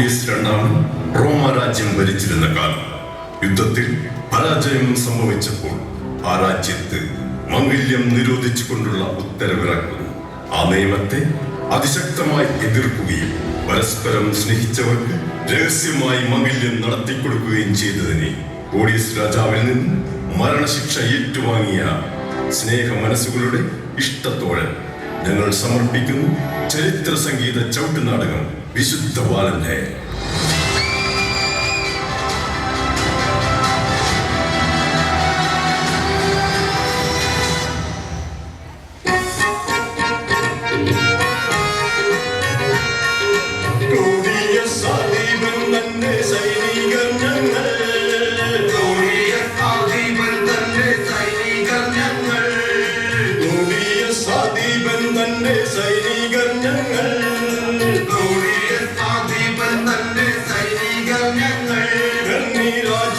രണ്ടാമൻ റോമ രാജ്യം ഭരിച്ചിരുന്ന കാലം. യുദ്ധത്തിൽ പരാജയം സംഭവിച്ചപ്പോൾ ആ രാജ്യത്ത് മംഗല്യം നിരോധിച്ചുകൊണ്ടുള്ള ഉത്തരവിറക്കുന്നു. ആ നിയമത്തെ അതിശക്തമായി എതിർക്കുകയും പരസ്പരം സ്നേഹിച്ചവർക്ക് രഹസ്യമായി മംഗല്യം നടത്തിക്കൊടുക്കുകയും ചെയ്തതിനെ ഓഡീസ് രാജാവിൽ നിന്ന് മരണശിക്ഷ ഏറ്റുവാങ്ങിയ സ്നേഹ മനസ്സുകളുടെ ഇഷ്ടത്തോഴൻ ഞങ്ങൾ സമർപ്പിക്കുന്നു ചരിത്ര സംഗീത ചവിട്ടുനാടകം വിശുദ്ധ വാലന്റൈൻ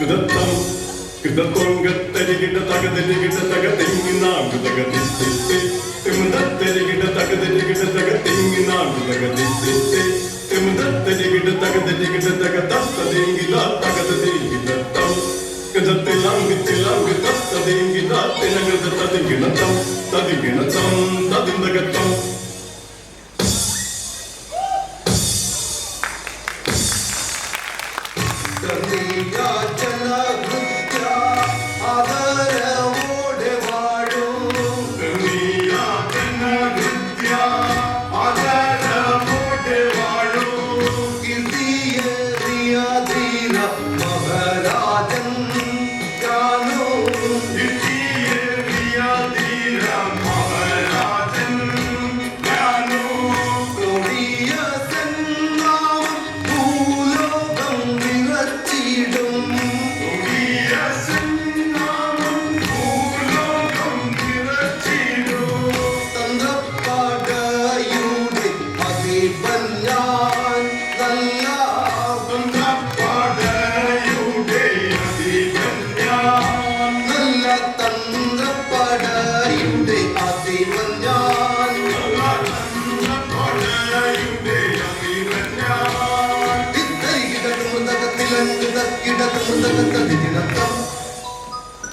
കിടത്തം കിടത്തൊങ്കത്തരികിട തകതരികിട തകതെങ്ങിനാം കിടകത്തിത്തെ തിമുതത്തരികിട തകതരികിട തകതെങ്ങിനാം കിടകത്തിത്തെ തിമുതത്തരികിട തകതരികിട തകതത്തതെങ്കില തകതതെങ്കിടത്തം കിടത്തിലങ്കിത്തിലങ്കി തത്തതെങ്കില തിനകത തതികിണത്തം തതികിണത്തം തതിന്തകത്തം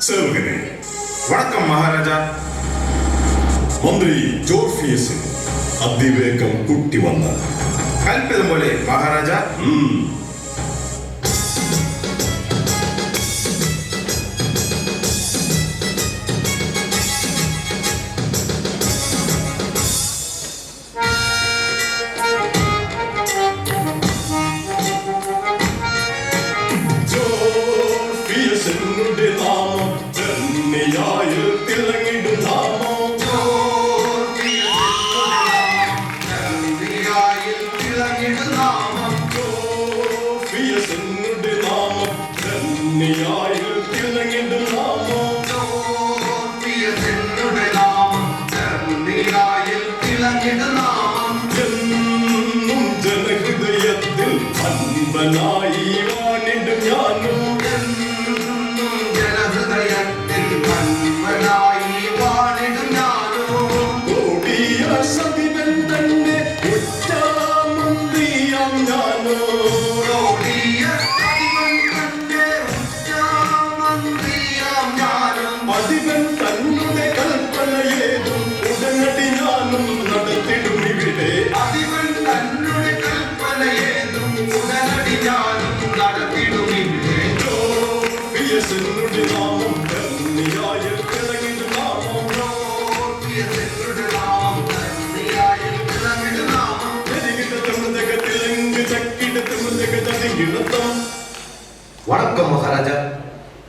സേവകനെ വണക്കം മഹാരാജ. മന്ത്രി ജോർഫിയസിന് അതിവേഗം കുട്ടി വന്ന കൽപ്പിതം പോലെ മഹാരാജ ജനഹൃദയത്തിൽ അൻപനായി വാണിടും ഞാനും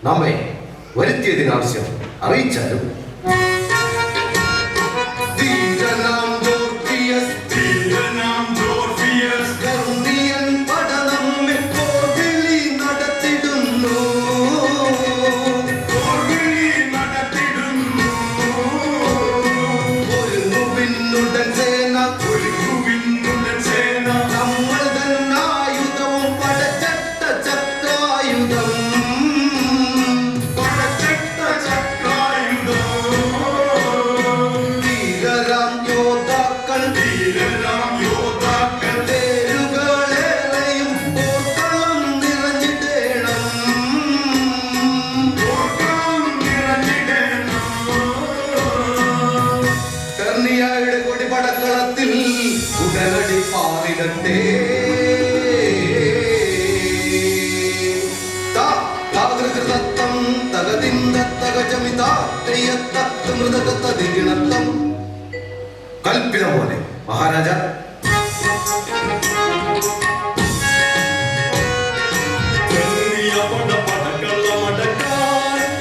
നമ്മെ വരുത്തിയതിനാവശ്യം അറിയിച്ചാലും കായികത്തെ ൃതത്വം തകതിന്ത തകചമിതാത്രിയത്തൃതകത്തതിഗിണത്വം കൽപ്പിതം പോലെ മഹാരാജ.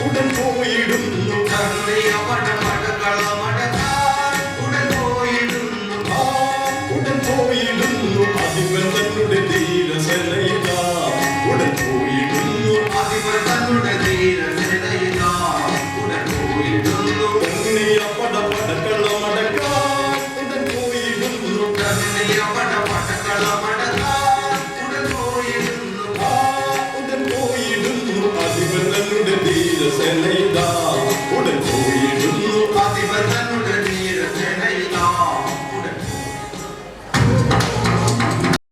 ഉടൻ പോയിടുന്നു. കണ്ണിയ പട മടക്കളമ in the